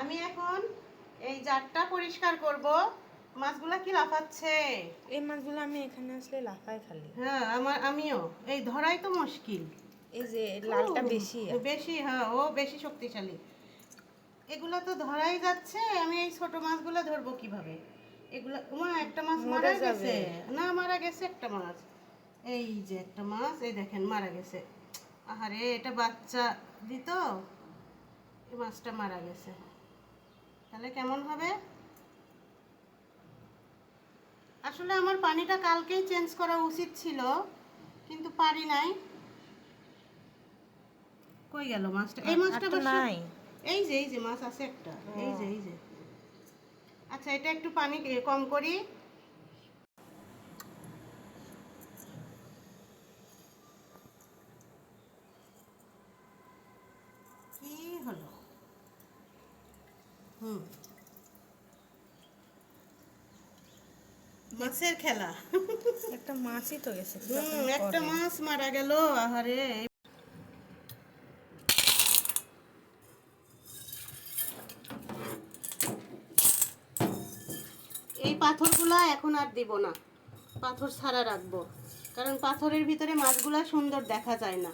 আমি এখন এই জারটা পরিষ্কার করব। মাছগুলা কি লাফাচ্ছে? এই মাছগুলো আমি এখানে আসলে লাফায় খালি। হ্যাঁ আমার আমিও। এই ধরাই তো মুশকিল। এই যে লালটা বেশি বেশি হ্যাঁ ও বেশি শক্তিশালী। এগুলো তো ধরাই যাচ্ছে আমি এই ছোট মাছগুলো ধরবো কীভাবে? এগুলো উমা একটা মাছ মারা। গেছে। না মারা গেছে একটা মাছ। এই যে একটা মাছ এই দেখেন মারা গেছে। আহারে এটা বাচ্চা দিত এই মাছটা মারা গেছে। তাহলে কেমন হবে? আসলে আমার পানিটা কালকেই চেঞ্জ করা উচিত ছিল কিন্তু পারি নাই। কই গেল মাছটা? এই মাছটা নাই। এই যে এই যে মাছ আছে একটা। এই যে এই যে। আচ্ছা এটা একটু পানি কম করি। কি হলো? মাছের খেলা। একটা মাছই তো গেছে। হুম একটা মাছ মারা গেল আহারে। এই পাথরগুলা এখন আর দিব না। পাথর ছাড়া রাখব। কারণ পাথরের ভিতরে মাছগুলা সুন্দর দেখা যায় না।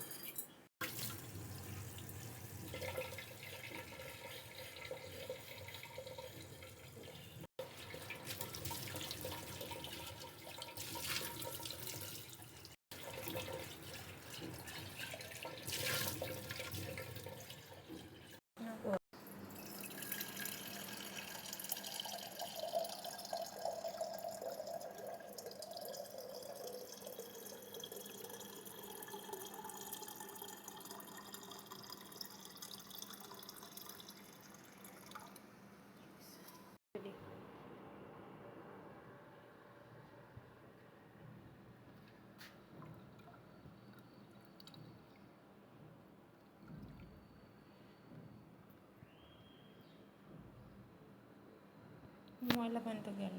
ময়লা পানি তো গেল।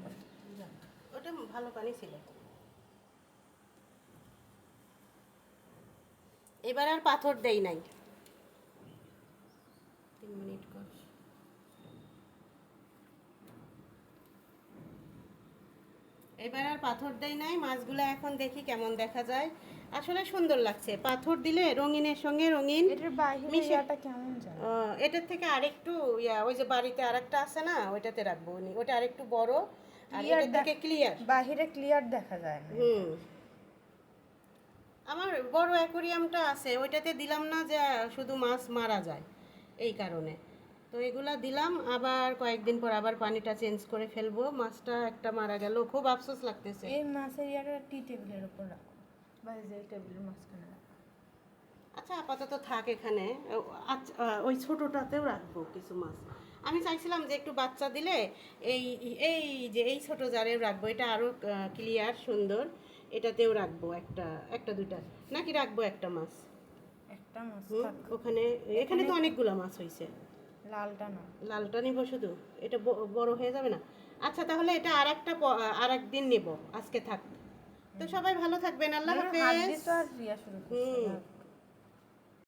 ওটা ভালো পানি ছিল। এবার আর পাথর দেই নাই। এবার আর পাথর দেই নাই মাছগুলো এখন দেখি কেমন দেখা যায়। আসলে সুন্দর লাগছে পাথর দিলে রঙিনের সঙ্গে রঙিন এটার থেকে আরেকটু ইয়া ওই যে বাড়িতে আরেকটা আছে না ওইটাতে রাখব উনি। ওটা আরেকটু বড় আর এটার থেকে ক্লিয়ার বাহিরে ক্লিয়ার দেখা যায় হুম। আমার বড় অ্যাকোরিয়ামটা আছে ওইটাতে দিলাম না যে শুধু মাছ মারা যায় এই কারণে। তো এগুলা দিলাম আবার কয়েকদিন পর আবার পানিটা চেঞ্জ করে ফেলব। মাছটা একটা মারা গেল খুব আফসোস লাগতেছে। এই মাছের ইয়াটা টি টেবিলের উপর রাখো বা যে টেবিলের মাঝখানে রাখো। আচ্ছা আপাতত থাক এখানে। আচ্ছা, ওই ছোটোটাতেও রাখব কিছু মাছ। আমি চাইছিলাম যে একটু বাচ্চা দিলে এই এই যে এই ছোট জারেও রাখব এটা আরও ক্লিয়ার সুন্দর এটাতেও রাখব একটা একটা দুইটা। নাকি রাখব একটা মাছ? একটা মাছ ওখানে এখানে তো অনেকগুলো মাছ হয়েছে লালটা না। লালটা নিব শুধু? এটা বড় হয়ে যাবে না? আচ্ছা তাহলে এটা আর একটা আর একদিন নেব। আজকে থাক। তো সবাই ভালো থাকবেন। আল্লাহ হাফেজ। হুম।